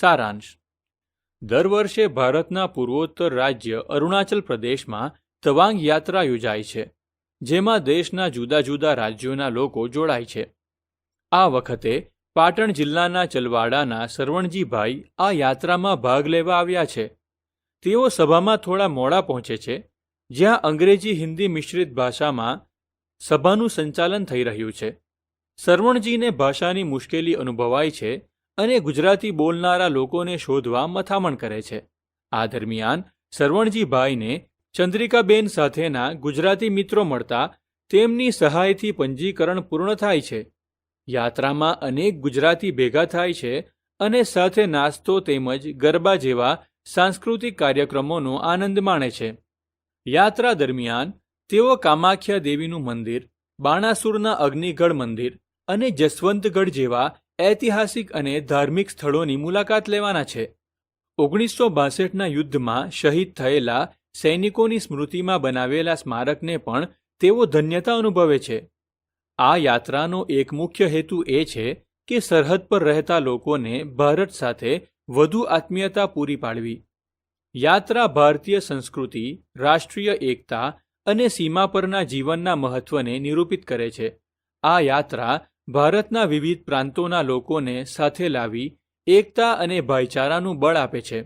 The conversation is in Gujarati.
સારાંશ. દર વર્ષે ભારતના પૂર્વોત્તર રાજ્ય અરુણાચલ પ્રદેશમાં તવાંગ યાત્રા યોજાય છે, જેમાં દેશના જુદા જુદા રાજ્યોના લોકો જોડાય છે. આ વખતે પાટણ જિલ્લાના ચલવાડાના સરવણજીભાઈ આ યાત્રામાં ભાગ લેવા આવ્યા છે. તેઓ સભામાં થોડા મોડા પહોંચે છે, જ્યાં અંગ્રેજી હિન્દી મિશ્રિત ભાષામાં સભાનું સંચાલન થઈ રહ્યું છે. સરવણજીને ભાષાની મુશ્કેલી અનુભવાય છે અને ગુજરાતી બોલનારા લોકોને શોધવા મથામણ કરે છે. આ દરમિયાન સરવણજીભાઈને ચંદ્રિકાબેન સાથેના ગુજરાતી મિત્રો મળતા તેમની સહાયથી પંજીકરણ પૂર્ણ થાય છે. યાત્રામાં અનેક ગુજરાતી ભેગા થાય છે અને સાથે નાસ્તો તેમજ ગરબા જેવા સાંસ્કૃતિક કાર્યક્રમોનો આનંદ માણે છે. યાત્રા દરમિયાન તેઓ કામાખ્યા દેવીનું મંદિર, બાણાસુરના અગ્નિગઢ મંદિર અને જસવંતગઢ જેવા ઐતિહાસિક અને ધાર્મિક સ્થળોની મુલાકાત લેવાના છે. ઓગણીસો બાસઠના યુદ્ધમાં શહીદ થયેલા સૈનિકોની સ્મૃતિમાં બનાવેલા સ્મારકને પણ તેઓ ધન્યતા અનુભવે છે. આ યાત્રાનો એક મુખ્ય હેતુ એ છે કે સરહદ પર રહેતા લોકોને ભારત સાથે વધુ આત્મીયતા પૂરી પાડવી. યાત્રા ભારતીય સંસ્કૃતિ, રાષ્ટ્રીય એકતા અને સીમા પરના જીવનના મહત્વને નિરૂપિત કરે છે. આ યાત્રા ભારતના વિવિધ પ્રાંતોના લોકોને સાથે લાવી એકતા અને ભાઈચારાનું બળ આપે છે.